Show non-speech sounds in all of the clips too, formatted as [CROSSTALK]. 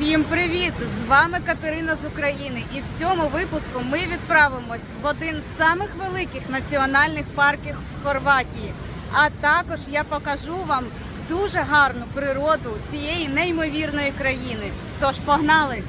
Всім привіт! З вами Катерина з України. І в цьому випуску ми відправимось в один з самих великих національних парків в Хорватії. А також я покажу вам дуже гарну природу цієї неймовірної країни. Тож погнали!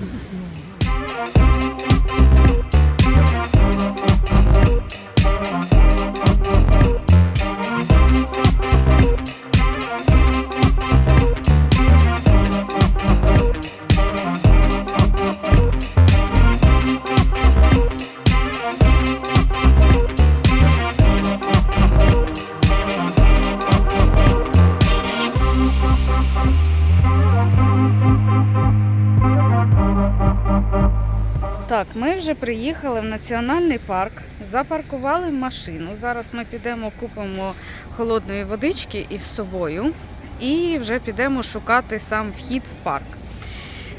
Так, ми вже приїхали в національний парк, запаркували машину. Зараз ми підемо купимо холодної водички із собою і вже підемо шукати сам вхід в парк.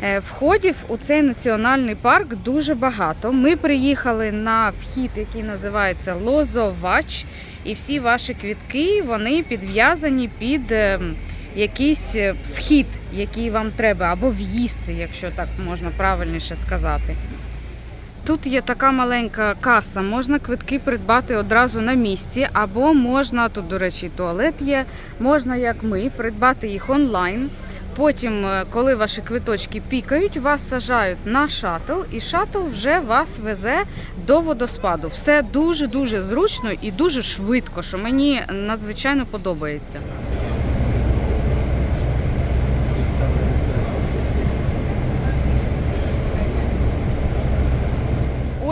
Е, Входів у цей національний парк дуже багато. Ми приїхали на вхід, який називається Лозовач, і всі ваші квітки вони підв'язані під ем, якийсь е, вхід, який вам треба, або в'їзд, якщо так можна правильніше сказати. Тут є така маленька каса, можна квитки придбати одразу на місці, або можна, тут, до речі, туалет є, можна, як ми, придбати їх онлайн. Потім, е, коли ваші квиточки пікають, вас сажають на шатл, і шатл вже вас везе до водоспаду. Все дуже-дуже зручно і дуже швидко, що мені надзвичайно подобається.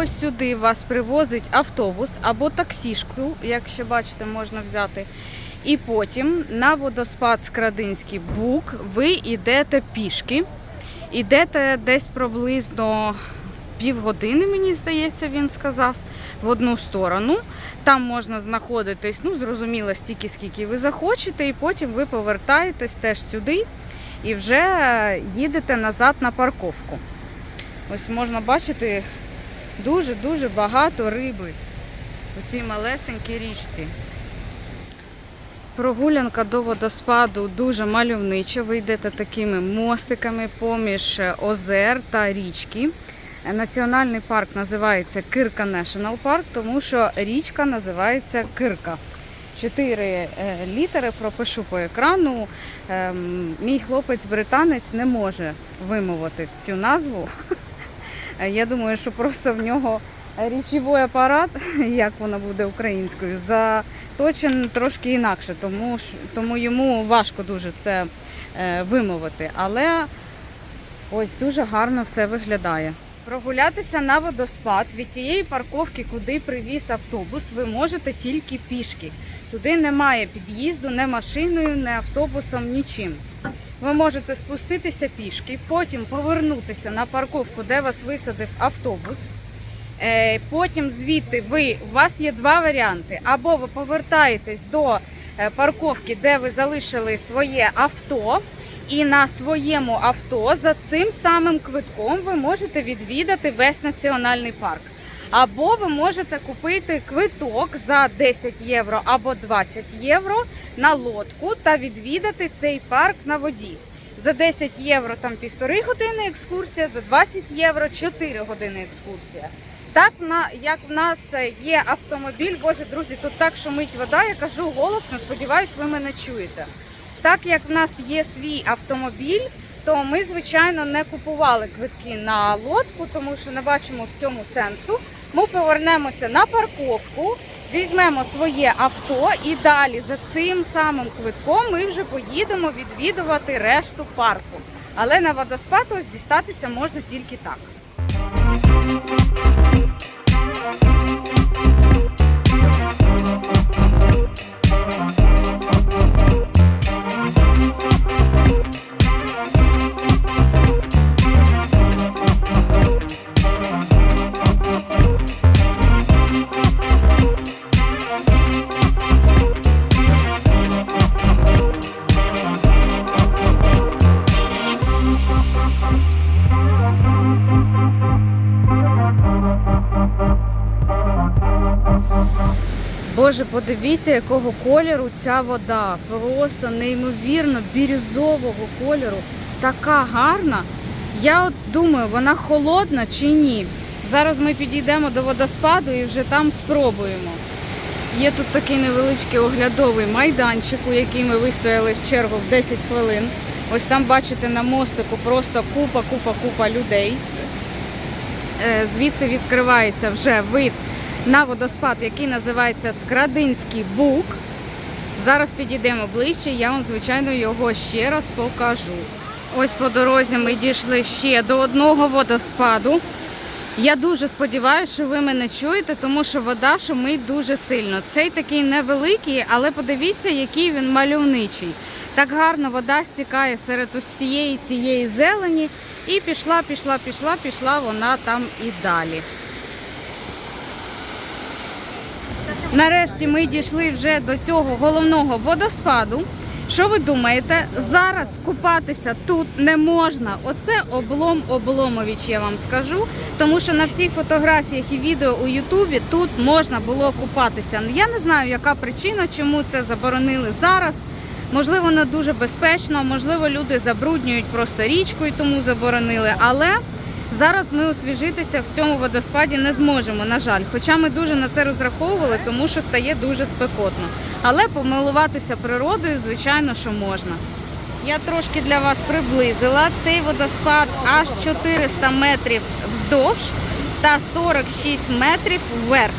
Ось сюди вас привозить автобус або таксішку, як ще бачите, можна взяти. І потім на водоспад Скрадинський бук ви йдете пішки. Йдете десь приблизно півгодини, мені здається, він сказав, в одну сторону. Там можна знаходитись, ну, зрозуміло, стільки, скільки ви захочете, і потім ви повертаєтесь теж сюди і вже їдете назад на парковку. Ось можна бачити дуже-дуже багато риби у цій малесенькій річці. Прогулянка до водоспаду дуже мальовнича. Ви йдете такими мостиками поміж озер та річки. Національний парк називається Кирка National Park, тому що річка називається Кирка. Чотири е, літери пропишу по екрану. Ем, Мій хлопець-британець не може вимовити цю назву. Я думаю, що просто в нього річовий апарат, [LAUGHS] як воно буде українською, заточен трошки інакше, тому, тому йому важко дуже це е, вимовити. Але ось дуже гарно все виглядає. Прогулятися на водоспад від тієї парковки, куди привіз автобус, ви можете тільки пішки. Туди немає під'їзду, не машиною, не автобусом, нічим. Ви можете спуститися пішки, потім повернутися на парковку, де вас висадив автобус. Е, Потім звідти ви, у вас є два варіанти. Або ви повертаєтесь до е, парковки, де ви залишили своє авто, і на своєму авто за цим самим квитком ви можете відвідати весь національний парк. Або ви можете купити квиток за 10 євро або 20 євро на лодку та відвідати цей парк на воді. За 10 євро там півтори години екскурсія, за 20 євро 4 години екскурсія. Так на як в нас є автомобіль, боже друзі, тут так шумить вода. Я кажу голосно, сподіваюсь, ви мене чуєте. Так як в нас є свій автомобіль, то ми, звичайно, не купували квитки на лодку, тому що не бачимо в цьому сенсу. Ми повернемося на парковку, візьмемо своє авто і далі за цим самим квитком ми вже поїдемо відвідувати решту парку. Але на водоспад ось дістатися можна тільки так. Боже, подивіться, якого кольору ця вода. Просто неймовірно бірюзового кольору. Така гарна. Я от думаю, вона холодна чи ні. Зараз ми підійдемо до водоспаду і вже там спробуємо. Є тут такий невеличкий оглядовий майданчик, у який ми вистояли в чергу в 10 хвилин. Ось там бачите на мостику просто купа, купа, купа людей. Е, Звідси відкривається вже вид на водоспад, який називається Скрадинський бук. Зараз підійдемо ближче, я вам, звичайно, його ще раз покажу. Ось по дорозі ми дійшли ще до одного водоспаду. Я дуже сподіваюся, що ви мене чуєте, тому що вода шумить дуже сильно. Цей такий невеликий, але подивіться, який він мальовничий. Так гарно вода стікає серед усієї цієї зелені. І пішла, пішла, пішла, пішла вона там і далі. Нарешті ми дійшли вже до цього головного водоспаду. Що ви думаєте? Зараз купатися тут не можна. Оце облом обломович, я вам скажу. Тому що на всіх фотографіях і відео у Ютубі тут можна було купатися. Я не знаю, яка причина, чому це заборонили зараз. Можливо, не дуже безпечно, можливо, люди забруднюють просто річку і тому заборонили. Але зараз ми освіжитися в цьому водоспаді не зможемо, на жаль. Хоча ми дуже на це розраховували, тому що стає дуже спекотно. Але помилуватися природою, звичайно, що можна. Я трошки для вас приблизила. Цей водоспад аж 400 метрів вздовж та 46 метрів вверх.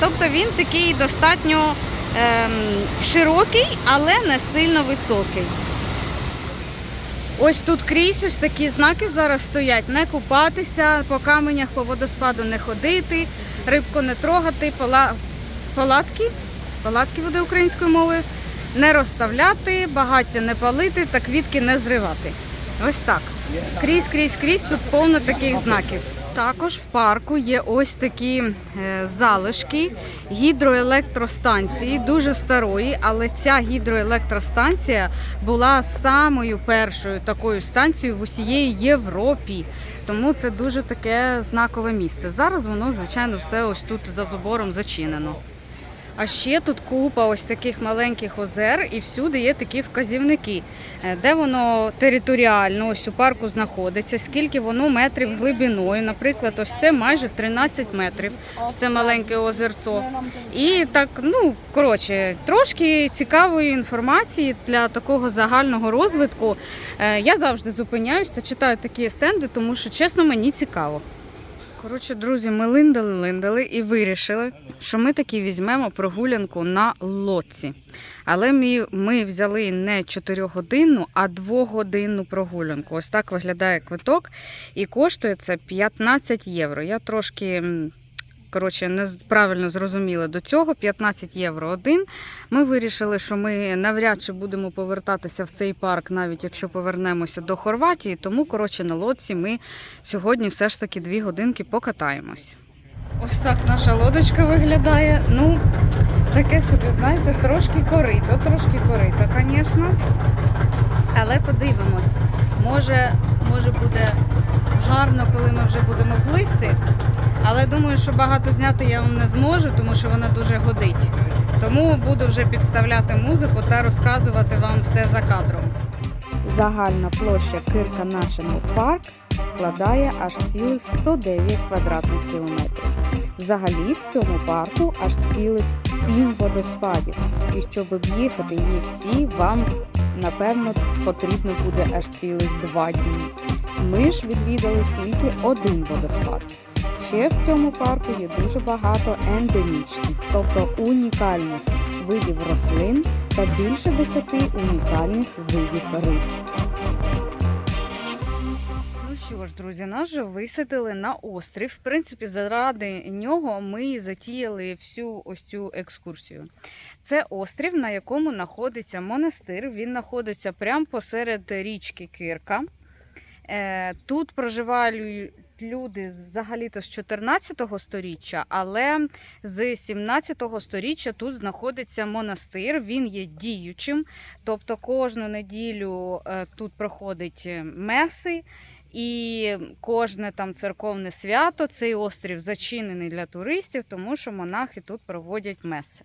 Тобто він такий достатньо ем, широкий, але не сильно високий. Ось тут крізь ось такі знаки зараз стоять. Не купатися, по каменях по водоспаду не ходити, рибку не трогати, пала... палатки, палатки буде українською мовою, не розставляти, багаття не палити та квітки не зривати. Ось так. Крізь, крізь, крізь тут повно таких знаків. Також в парку є ось такі е, залишки гідроелектростанції, дуже старої, але ця гідроелектростанція була самою першою такою станцією в усієї Європі. Тому це дуже таке знакове місце. Зараз воно, звичайно, все ось тут за забором зачинено. А ще тут купа ось таких маленьких озер, і всюди є такі вказівники, е, де воно територіально ось у парку знаходиться, скільки воно метрів глибиною. Наприклад, ось це майже 13 метрів. Ось це маленьке озерцо. І так, ну коротше, трошки цікавої інформації для такого загального розвитку. Е, Я завжди зупиняюсь та читаю такі стенди, тому що чесно мені цікаво. Коротше, друзі, ми линдали, линдали і вирішили, що ми таки візьмемо прогулянку на лоці. Але ми, ми взяли не 4-годинну, а 2-годинну прогулянку. Ось так виглядає квиток і коштує це 15 євро. Я трошки коротше, не з- правильно зрозуміла до цього. 15 євро один. Ми вирішили, що ми навряд чи будемо повертатися в цей парк, навіть якщо повернемося до Хорватії. Тому, коротше, на лодці ми сьогодні все ж таки дві годинки покатаємось. Ось так наша лодочка виглядає. Ну, таке собі, знаєте, трошки корито, трошки корито, звісно. Але подивимось. Може, може буде гарно, коли ми вже будемо плисти. Але думаю, що багато зняти я вам не зможу, тому що вона дуже годить. Тому буду вже підставляти музику та розказувати вам все за кадром. Загальна площа Кирка National Park складає аж цілих 109 квадратних кілометрів. Взагалі в цьому парку аж цілих 7 водоспадів. І щоб об'їхати їх всі, вам напевно потрібно буде аж цілих 2 дні. Ми ж відвідали тільки один водоспад. Ще в цьому парку є дуже багато ендемічних, тобто унікальних видів рослин та більше 10 унікальних видів риб. Ну що ж, друзі, нас же висадили на острів. В принципі, заради нього ми затіяли всю ось цю екскурсію. Це острів, на якому знаходиться монастир. Він знаходиться прямо посеред річки Кирка. Е, Тут проживають люди взагалі-то з 14 століття, але з 17 століття тут знаходиться монастир. Він є діючим, тобто кожну неділю е, тут проходить е, меси. І кожне там церковне свято цей острів зачинений для туристів, тому що монахи тут проводять меси.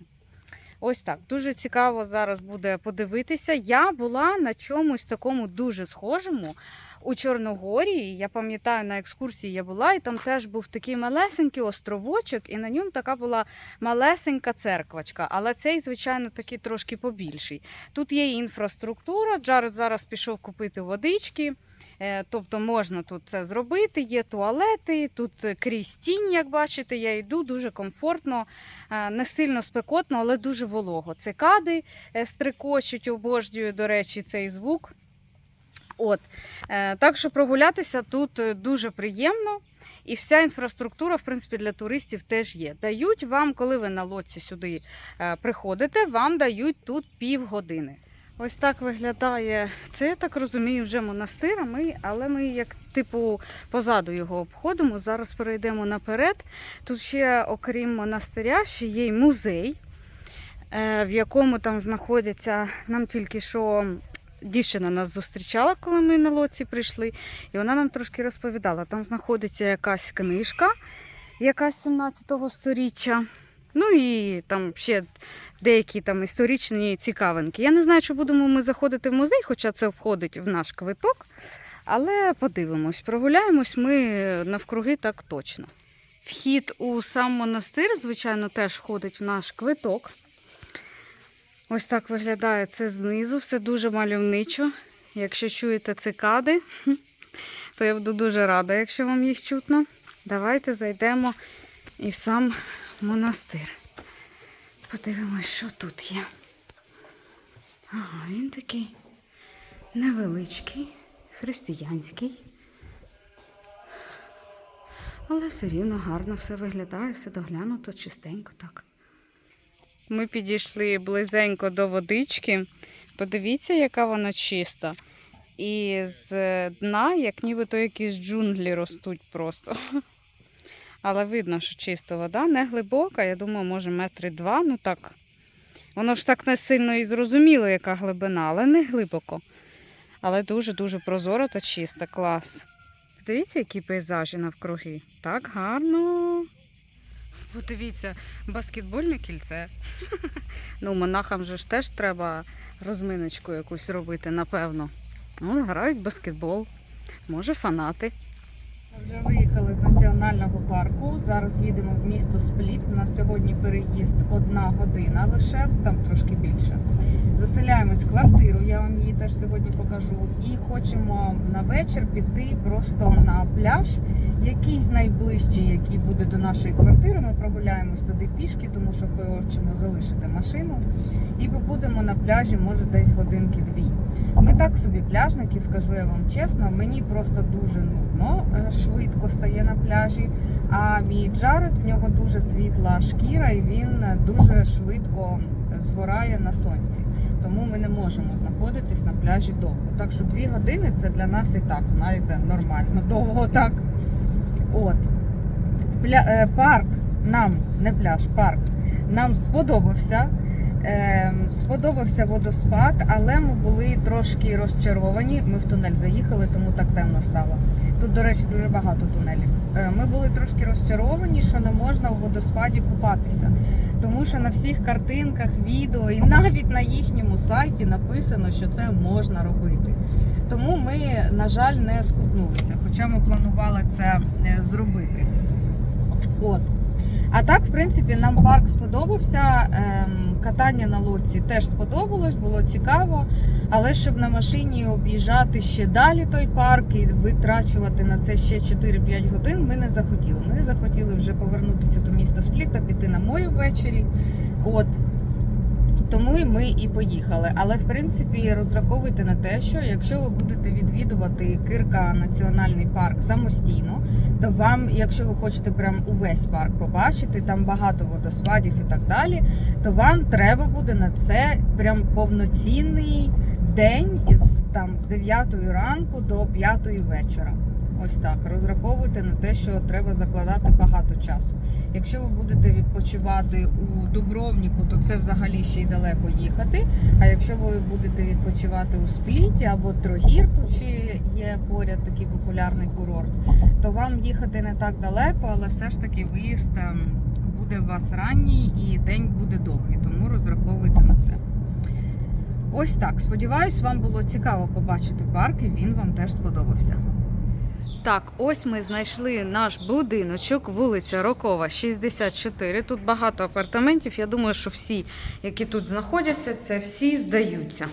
Ось так. Дуже цікаво зараз буде подивитися. Я була на чомусь такому дуже схожому у Чорногорії. Я пам'ятаю, на екскурсії я була, і там теж був такий малесенький островочок, і на ньому така була малесенька церквочка. Але цей, звичайно, такий трошки побільший. Тут є інфраструктура. Джаред зараз пішов купити водички. Е, Тобто можна тут це зробити, є туалети, тут крізь тінь, як бачите, я йду дуже комфортно, е, не сильно спекотно, але дуже волого. Цикади е, стрикочуть, обожнюю, до речі, цей звук. От. е, Так що прогулятися тут е, дуже приємно. І вся інфраструктура, в принципі, для туристів теж є. Дають вам, коли ви на лодці сюди е, приходите, вам дають тут півгодини. Ось так виглядає це, я так розумію, вже монастир, ми, але ми як типу позаду його обходимо. Зараз перейдемо наперед. Тут ще, окрім монастиря, ще є й музей, в якому там знаходяться нам тільки що. Дівчина нас зустрічала, коли ми на лодці прийшли, і вона нам трошки розповідала. Там знаходиться якась книжка, якась 17 сторіччя. Ну і там ще деякі там історичні цікавинки. Я не знаю, чи будемо ми заходити в музей, хоча це входить в наш квиток. Але подивимось, прогуляємось ми навкруги так точно. Вхід у сам монастир, звичайно, теж входить в наш квиток. Ось так виглядає це знизу, все дуже мальовничо. Якщо чуєте цикади, [LAUGHS] то я буду дуже рада, якщо вам їх чутно. Давайте зайдемо і в сам монастир. Подивимось, що тут є. Ага, він такий невеличкий, християнський. Але все рівно гарно все виглядає, все доглянуто, чистенько так. Ми підійшли близенько до водички. Подивіться, яка вона чиста. І з дна, як нібито якісь джунглі ростуть просто. [LAUGHS] Але видно, що чиста вода, не глибока, я думаю, може метри два. Ну так. Воно ж так не сильно і зрозуміло, яка глибина, але не глибоко. Але дуже-дуже прозоро та чиста, клас. Дивіться, які пейзажі навкруги. Так гарно. Подивіться, баскетбольне кільце. [LAUGHS] Ну, монахам же ж теж треба розминочку якусь робити, напевно. Ну, грають баскетбол. Може, фанати. Вже виїхали з національного парку. Зараз їдемо в місто Спліт. У нас сьогодні переїзд одна година лише, там трошки більше. Заселяємось в квартиру, я вам її теж сьогодні покажу. І хочемо на вечір піти просто на пляж, якийсь найближчий, який буде до нашої квартири. Ми прогуляємось туди пішки, тому що хочемо залишити машину. І побудемо на пляжі, може, десь годинки-дві. Ми так собі пляжники, скажу я вам чесно, мені просто дуже нудно, е, швидко стає на пляжі. А мій Джаред, в нього дуже світла шкіра, і він дуже швидко згорає на сонці. Тому ми не можемо знаходитись на пляжі довго. Так що дві години це для нас і так, знаєте, нормально, довго так. От. Пля... е, Парк нам, не пляж, парк, нам сподобався. Ем, Сподобався водоспад, але ми були трошки розчаровані. Ми в тунель заїхали, тому так темно стало. Тут, до речі, дуже багато тунелів. Е, Ми були трошки розчаровані, що не можна у водоспаді купатися, тому що на всіх картинках, відео і навіть на їхньому сайті написано, що це можна робити. Тому ми, на жаль, не скупнулися, хоча ми планували це е, зробити. От. А так, в принципі, нам парк сподобався. Ем, Катання на лодці теж сподобалось, було цікаво. Але щоб на машині об'їжджати ще далі той парк і витрачувати на це ще 4-5 годин, ми не захотіли. Ми захотіли вже повернутися до міста Спліта, піти на море ввечері. От. Тому ми і поїхали. Але в принципі розраховуйте на те, що якщо ви будете відвідувати Кирка національний парк самостійно, то вам, якщо ви хочете прям увесь парк побачити, там багато водоспадів і так далі, то вам треба буде на це прям повноцінний день із там з 9 ранку до 5 вечора. Ось так. Розраховуйте на те, що треба закладати багато часу. Якщо ви будете відпочивати у Дубровніку, то це взагалі ще й далеко їхати. А якщо ви будете відпочивати у Спліті або Трогір, тут ще є поряд такий популярний курорт, то вам їхати не так далеко, але все ж таки виїзд ем, буде у вас ранній і день буде довгий, тому розраховуйте на це. ось так. Сподіваюсь, вам було цікаво побачити парк і він вам теж сподобався. Так, ось ми знайшли наш будиночок, вулиця Рокова, 64. Тут багато апартаментів. Я думаю, що всі, які тут знаходяться, це всі здаються.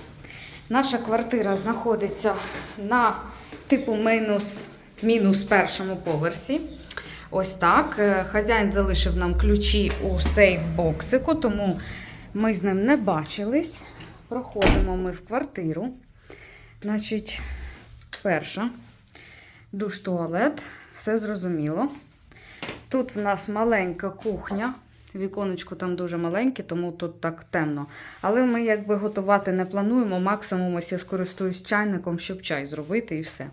Наша квартира знаходиться на типу мінус, мінус першому поверсі. Ось так. Е, Хазяїн залишив нам ключі у сейф-боксику, тому ми з ним не бачились. Проходимо ми в квартиру. Значить, перша. Душ туалет, все зрозуміло. Тут в нас маленька кухня. Віконечко там дуже маленьке, тому тут так темно. Але ми якби готувати не плануємо. Максимум ось я скористуюсь чайником, щоб чай зробити і все.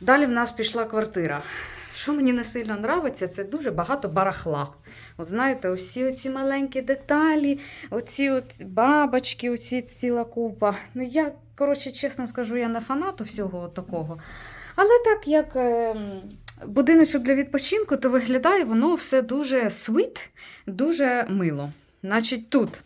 Далі в нас пішла квартира. Що мені не сильно подобається, це дуже багато барахла. От знаєте, усі оці маленькі деталі, оці от бабочки, оці ціла купа. Ну я, коротше, чесно скажу, я не фанат всього такого. Але так як е, будиночок для відпочинку, то виглядає воно все дуже світ, дуже мило. Значить, тут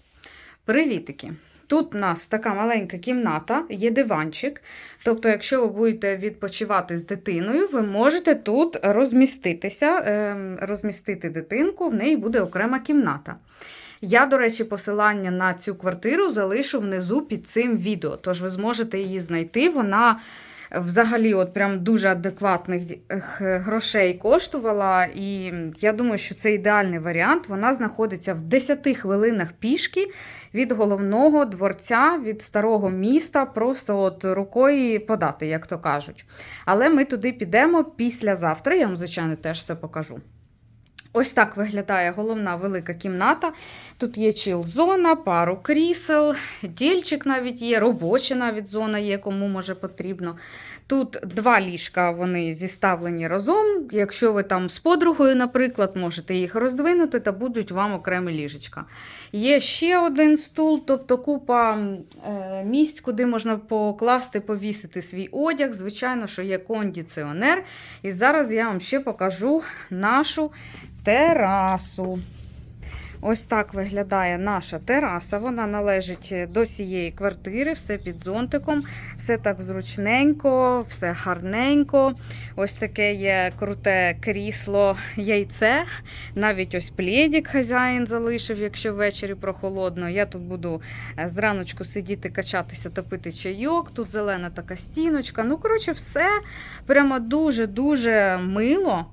привітики. Тут у нас така маленька кімната, є диванчик. Тобто, якщо ви будете відпочивати з дитиною, ви можете тут розміститися, е, розмістити дитинку, в неї буде окрема кімната. Я, до речі, посилання на цю квартиру залишу внизу під цим відео, тож ви зможете її знайти. Вона взагалі от прям дуже адекватних грошей коштувала. І я думаю, що це ідеальний варіант. Вона знаходиться в 10 хвилинах пішки від головного дворця, від старого міста, просто от рукою подати, як то кажуть. Але ми туди підемо післязавтра. Я вам, звичайно, теж це покажу. Ось так виглядає головна велика кімната. Тут є чил-зона, пару крісел, дільчик навіть є, робоча навіть зона є, кому може потрібно. Тут два ліжка вони зіставлені разом. Якщо ви там з подругою, наприклад, можете їх роздвинути та будуть вам окремі ліжечка. Є ще один стул, тобто купа е, місць, куди можна покласти, повісити свій одяг. Звичайно, що є кондиціонер. І зараз я вам ще покажу нашу терасу. Ось так виглядає наша тераса. Вона належить до цієї квартири, все під зонтиком, все так зручненько, все гарненько. Ось таке є круте крісло яйце. Навіть ось плєдік хазяїн залишив, якщо ввечері прохолодно. Я тут буду е, зраночку сидіти, качатися та пити чайок. Тут зелена така стіночка. Ну, коротше, все прямо дуже-дуже мило.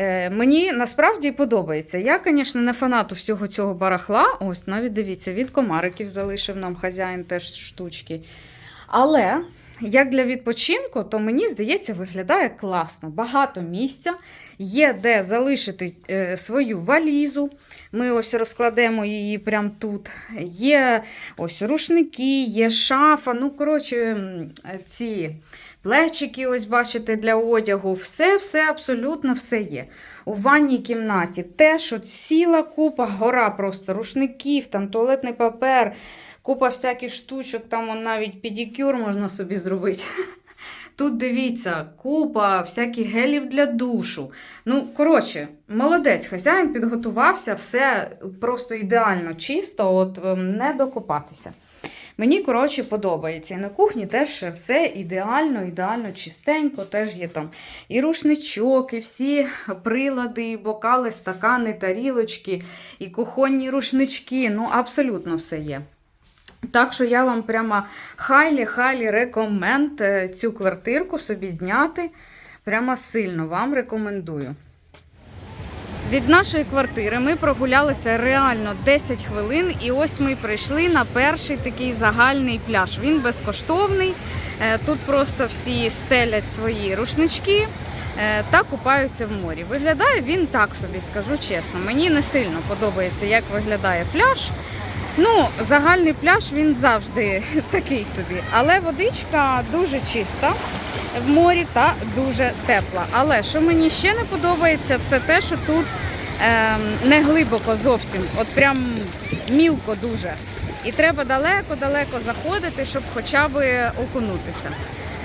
Е, мені насправді подобається. Я, звісно, не фанат всього цього барахла. Ось, навіть дивіться, від комариків залишив нам хазяїн теж штучки. Але як для відпочинку, то мені здається, виглядає класно. Багато місця, є де залишити е, свою валізу. Ми ось розкладемо її прямо тут. Є ось рушники, є шафа. Ну, коротше, ці плечики, ось бачите, для одягу. Все, все, абсолютно все є. У ванній кімнаті теж от ціла купа, гора просто рушників, там туалетний папер, купа всяких штучок, там навіть педикюр можна собі зробити. [LAUGHS] Тут дивіться, купа всяких гелів для душу. Ну, коротше, молодець, хазяїн підготувався, все просто ідеально чисто, от ем, не докопатися. Мені, коротше, подобається. І на кухні теж все ідеально, ідеально чистенько. Теж є там і рушничок, і всі прилади, і бокали, стакани, тарілочки, і кухонні рушнички. Ну, абсолютно все є. Так що я вам прямо хайлі-хайлі рекоменд е, цю квартирку собі зняти. Прямо сильно вам рекомендую. Від нашої квартири ми прогулялися реально 10 хвилин, і ось ми прийшли на перший такий загальний пляж. Він безкоштовний. Е, Тут просто всі стелять свої рушнички е, та купаються в морі. Виглядає він так собі, скажу чесно. Мені не сильно подобається, як виглядає пляж. Ну, загальний пляж він завжди [LAUGHS] такий собі, але водичка дуже чиста в морі та дуже тепла. Але що мені ще не подобається, це те, що тут ем, не глибоко зовсім, от прям мілко дуже. І треба далеко-далеко заходити, щоб хоча б окунутися.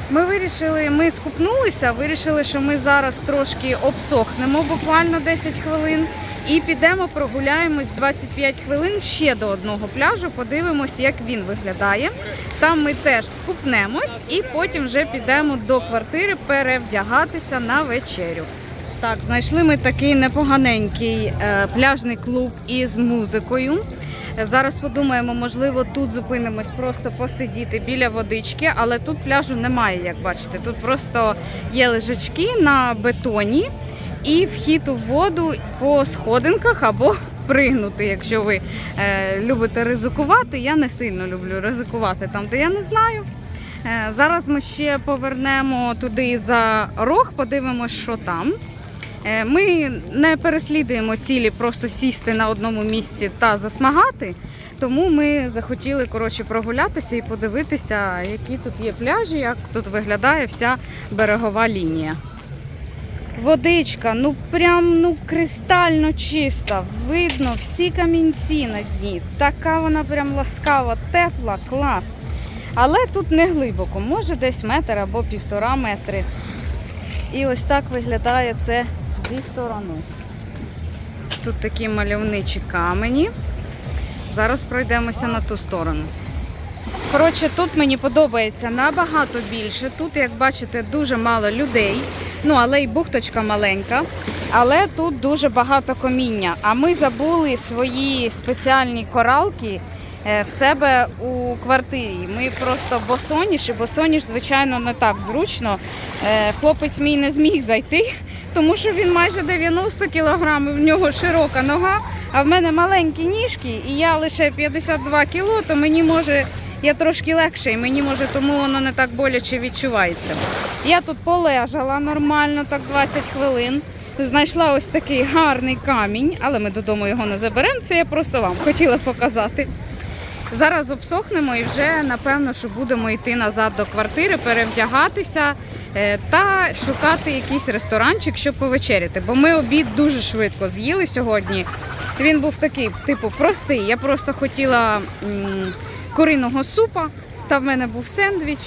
Ми вирішили, ми скупнулися, вирішили, що ми зараз трошки обсохнемо буквально 10 хвилин. І підемо прогуляємось 25 хвилин ще до одного пляжу, подивимось, як він виглядає. Там ми теж скупнемось і потім вже підемо до квартири перевдягатися на вечерю. Так, знайшли ми такий непоганенький е, пляжний клуб із музикою. Зараз подумаємо, можливо, тут зупинимось просто посидіти біля водички, але тут пляжу немає, як бачите. Тут просто є лежачки на бетоні і вхід у воду по сходинках або пригнути, якщо ви е, любите ризикувати. Я не сильно люблю ризикувати там, де я не знаю. Е, Зараз ми ще повернемо туди за рог, подивимось, що там. Е, Ми не переслідуємо цілі просто сісти на одному місці та засмагати. Тому ми захотіли коротше прогулятися і подивитися, які тут є пляжі, як тут виглядає вся берегова лінія. Водичка, ну прям ну кристально чиста. Видно всі камінці на дні. Така вона прям ласкава, тепла, клас. Але тут не глибоко, може десь метр або півтора метри. І ось так виглядає це зі сторони. Тут такі мальовничі камені. Зараз пройдемося на ту сторону. Коротше, тут мені подобається набагато більше. Тут, як бачите, дуже мало людей. Ну, але й бухточка маленька. Але тут дуже багато коміння. А ми забули свої спеціальні коралки е, в себе у квартирі. Ми просто босоніж, і босоніж, звичайно, не так зручно. Е, Хлопець мій не зміг зайти, тому що він майже 90 кілограмів, в нього широка нога, а в мене маленькі ніжки, і я лише 52 кіло, то мені може. Я трошки легше, і мені може тому воно не так боляче відчувається. Я тут полежала нормально, так 20 хвилин. Знайшла ось такий гарний камінь, але ми додому його не заберемо. Це я просто вам хотіла показати. Зараз обсохнемо і вже напевно, що будемо йти назад до квартири, перевдягатися е, та шукати якийсь ресторанчик, щоб повечеряти. Бо ми обід дуже швидко з'їли сьогодні. Він був такий, типу, простий. Я просто хотіла куриного супа, та в мене був сендвіч.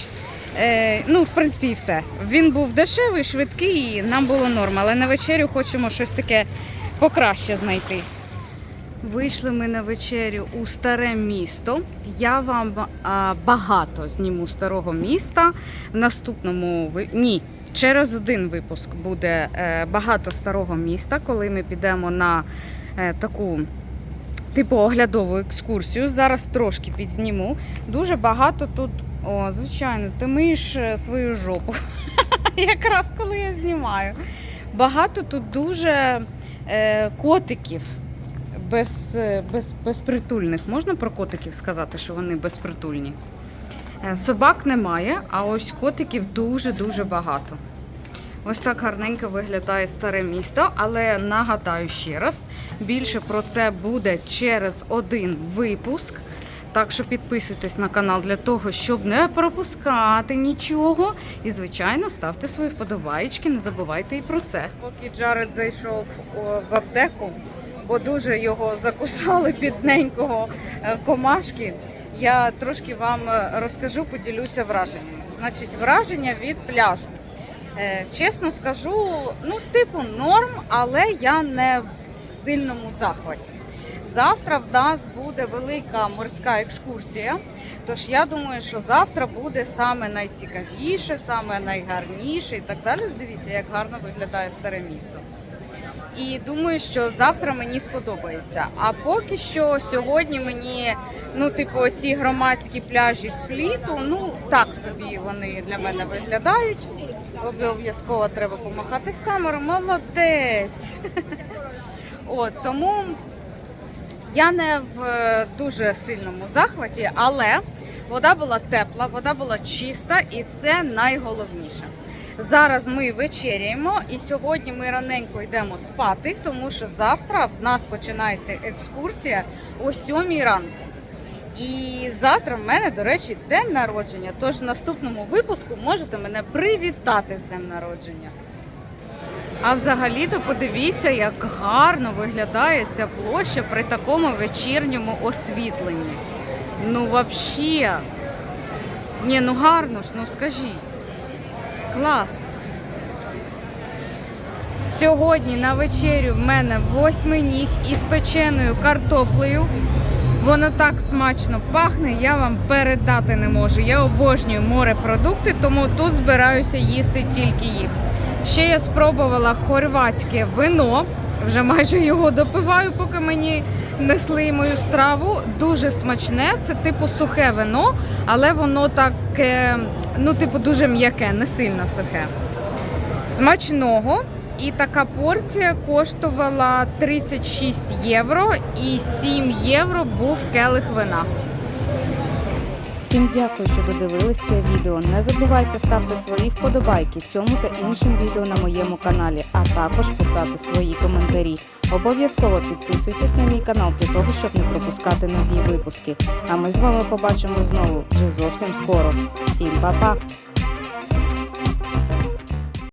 Е, ну, в принципі, і все. Він був дешевий, швидкий, і нам було норм. Але на вечерю хочемо щось таке покраще знайти. Вийшли ми на вечерю у старе місто. Я вам а, багато зніму старого міста. В наступному ні, через один випуск буде е, багато старого міста, коли ми підемо на е, таку. Типу оглядову екскурсію. Зараз трошки підзніму. Дуже багато тут, о, звичайно, ти миєш е, свою жопу. [LAUGHS] Якраз коли я знімаю. Багато тут дуже е, котиків без, е, без, безпритульних. Можна про котиків сказати, що вони безпритульні? Е, Собак немає, а ось котиків дуже-дуже багато. Ось так гарненько виглядає старе місто, але нагадаю ще раз, більше про це буде через один випуск. Так що підписуйтесь на канал для того, щоб не пропускати нічого. І, звичайно, ставте свої вподобаєчки, не забувайте і про це. Поки Джаред зайшов в аптеку, бо дуже його закусали бідненького е, комашки. Я трошки вам е, розкажу, поділюся враженнями. Значить, враження від пляжу. Е, Чесно скажу, ну, типу, норм, але я не в сильному захваті. Завтра в нас буде велика морська екскурсія. Тож я думаю, що завтра буде саме найцікавіше, саме найгарніше і так далі. Дивіться, як гарно виглядає старе місто. І думаю, що завтра мені сподобається. А поки що сьогодні мені, ну, типу, ці громадські пляжі спліту, ну так собі вони для мене виглядають. Обов'язково треба помахати в камеру. Молодець. [LAUGHS] От тому я не в е, дуже сильному захваті, але вода була тепла, вода була чиста, і це найголовніше. Зараз ми вечеряємо, і сьогодні ми раненько йдемо спати, тому що завтра в нас починається екскурсія о 7 ранку. І завтра в мене, до речі, день народження. Тож в наступному випуску можете мене привітати з днем народження. А взагалі-то подивіться, як гарно виглядає ця площа при такому вечірньому освітленні. Ну, взагалі. Ні, ну гарно ж, ну скажіть. Клас! Сьогодні на вечерю в мене восьминіг із печеною картоплею. Воно так смачно пахне, я вам передати не можу. Я обожнюю морепродукти, тому тут збираюся їсти тільки їх. Ще я спробувала хорватське вино. Вже майже його допиваю, поки мені несли мою страву. Дуже смачне. Це типу сухе вино, але воно таке, ну, типу, дуже м'яке, не сильно сухе. Смачного. І така порція коштувала 36 євро і 7 євро був келих вина. Всім дякую, що додивились це відео. Не забувайте ставити свої вподобайки цьому та іншим відео на моєму каналі, а також писати свої коментарі. Обов'язково підписуйтесь на мій канал для того, щоб не пропускати нові випуски. А ми з вами побачимо знову вже зовсім скоро. Всім па-па!